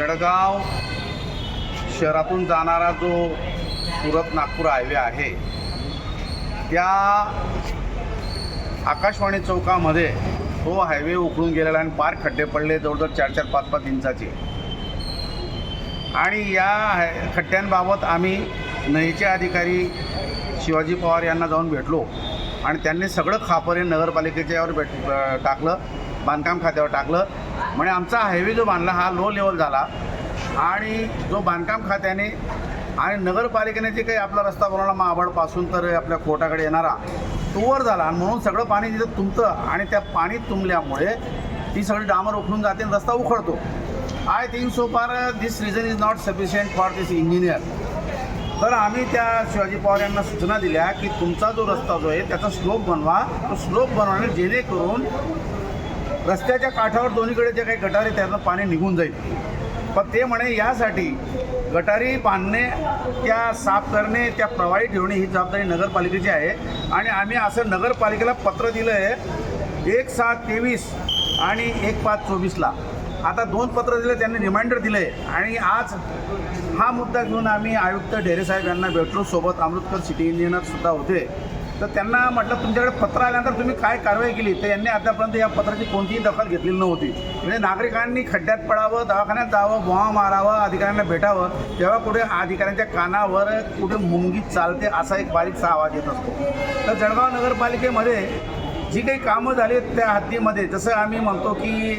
जळगाव शहरातून जाणारा जो सुरत नागपूर हायवे आहे त्या आकाशवाणी चौकामध्ये तो हायवे उकळून गेलेला आणि पार खड्डे पडले जवळजवळ चार चार पाच पाच इंचाचे. आणि या हाय- खड्ड्यांबाबत आम्ही नईचे अधिकारी शिवाजी पवार यांना जाऊन भेटलो आणि त्यांनी सगळं खापरे नगरपालिकेच्या यावर भेट टाकलं बांधकाम खात्यावर टाकलं. म्हणजे आमचा हायवे जो बांधला हा लो लेवल झाला. आणि जो बांधकाम खात्याने आणि नगरपालिकेने जे काही आपला रस्ता बनवला महाबळपासून तर आपल्या कोर्टाकडे येणारा तो वर झाला. आणि म्हणून सगळं पाणी तिथं तुंबतं आणि त्या पाणी तुंबल्यामुळे ती सगळी डांबर उखडून जाते आणि रस्ता उखडतो. I think so far this reason is not sufficient for this engineer तर आम्ही त्या शिवाजी पवार यांना सूचना दिल्या की तुमचा जो रस्ता जो आहे त्याचा स्लोप बनवा. तो स्लोप बनवणे जेणेकरून रस्त्याच्या काठावर दोन्हीकडे जे काही गटार आहे पाणी निघून जाईल. पण ते म्हणे यासाठी गटारी बांधणे त्या साफ करणे त्या प्रवाही ठेवणे ही जबाबदारी नगरपालिकेची आहे. आणि आम्ही असं नगरपालिकेला पत्र दिलं आहे एक सात तेवीस आणि एक पाच चोवीसला. आता दोन पत्र दिले त्यांनी रिमाइंडर दिले आणि आज हा मुद्दा घेऊन आम्ही आयुक्त ढेरे साहेब यांना भेटलो. सोबत अमृतकर सिटी इंजिनियर सुद्धा होते. तर त्यांना म्हटलं तुमच्याकडे पत्र आल्यानंतर तुम्ही काय कारवाई केली? तर यांनी आतापर्यंत या पत्राची कोणतीही दखल घेतलेली नव्हती. म्हणजे नागरिकांनी खड्ड्यात पडावं दवाखान्यात जावं बॉम्ब मारावं अधिकाऱ्यांना भेटावं तेव्हा कुठे अधिकाऱ्यांच्या कानावर कुठे मुंगी चालते असा एक बारीकसा आवाज येत असतो. तर जळगाव नगरपालिकेमध्ये जी काही कामं झाली आहेत त्या हद्दीमध्ये जसं आम्ही म्हणतो की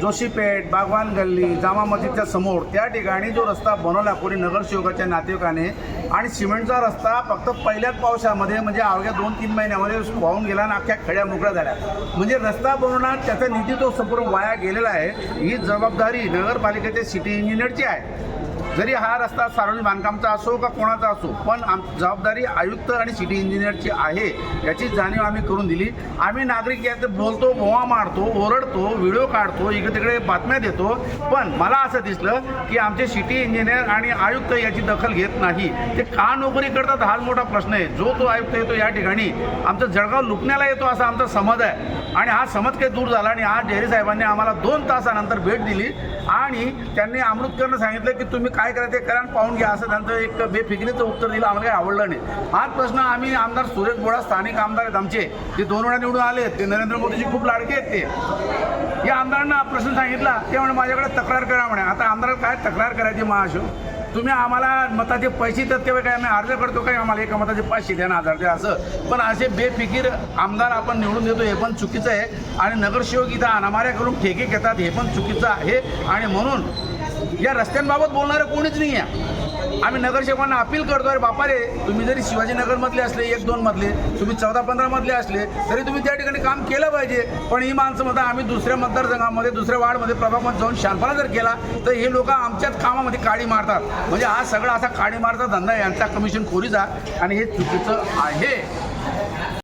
जोशीपेठ बागवान गल्ली जामा मस्जिदच्या समोर त्या ठिकाणी जो रस्ता बनवला कोणी नगरसेवकाच्या नातेवाईकाने आणि सिमेंटचा रस्ता फक्त पहिल्याच पावसामध्ये म्हणजे अवघ्या दोन तीन महिन्यामध्ये वाहून गेला आणि अख्ख्या खड्या मोकळ्या झाल्या. म्हणजे रस्ता बनवणार त्याचा निधी तो संपूर्ण वाया गेलेला आहे. ही जबाबदारी नगरपालिकेच्या सिटी इंजिनियरची आहे. जरी हा रस्ता सार्वजनिक बांधकामचा असो का कोणाचा असो पण आम जबाबदारी आयुक्त आणि सिटी इंजिनियरची आहे याची जाणीव आम्ही करून दिली. आम्ही नागरिक यात बोलतो भोवा मारतो ओरडतो व्हिडिओ काढतो इकडे तिकडे बातम्या देतो. पण मला असं दिसलं की आमचे सिटी इंजिनियर आणि आयुक्त याची दखल घेत नाही. ते का नोकरी करतात हाच मोठा प्रश्न आहे. जो तो आयुक्त येतो या ठिकाणी आमचं जळगाव लुटण्याला येतो असा आमचा समज आहे. आणि हा समज काही दूर झाला आणि आज डेरे साहेबांनी आम्हाला दोन तासानंतर भेट दिली. आणि त्यांनी अमृतकरनं सांगितलं की तुम्ही काय करा ते करा पाहून घ्या असं त्यांचं एक बेफिकिरीचं उत्तर दिलं. आम्हाला काही आवडलं नाही. हाच प्रश्न आम्ही आमदार सुरेश बोळा स्थानिक आमदार आहेत आमचे ते दोन वेळा निवडून आले ते नरेंद्र मोदीची खूप लाडके आहेत ते. या आमदारांना प्रश्न सांगितला ते म्हणे माझ्याकडे तक्रार करा म्हणे. आता आमदाराला काय तक्रार करायची महाशो तुम्ही आम्हाला मताचे पैसे देत तेव्हा काय आम्ही अर्ज करतो काय? आम्हाला एका मताचे पाचशे द्या ना हजार द्या असं. पण असे बेफिकीर आमदार आपण निवडून देतो हे पण चुकीचं आहे. आणि नगरसेवक इथं अनामाऱ्या करून ठेके घेतात हे पण चुकीचं आहे. आणि म्हणून या रस्त्यांबाबत बोलणारं कोणीच नाही आहे आम्ही नगरसेवकांना अपील करतो अरे बापा रे तुम्ही जरी शिवाजीनगरमधले असले एक दोन मधले तुम्ही चौदा पंधरा मधले असले तरी तुम्ही त्या ठिकाणी काम केलं पाहिजे. पण ही माणसं म्हणतात आम्ही दुसऱ्या मतदारसंघामध्ये दुसऱ्या वार्डमध्ये प्रभागमध्ये जाऊन शांतपणा जर केला तर हे लोक आमच्याच कामामध्ये काळी मारतात. म्हणजे हा सगळा असा काळी मारता धंदा यांचा कमिशन खोरीचा आणि हे चुकीचं आहे.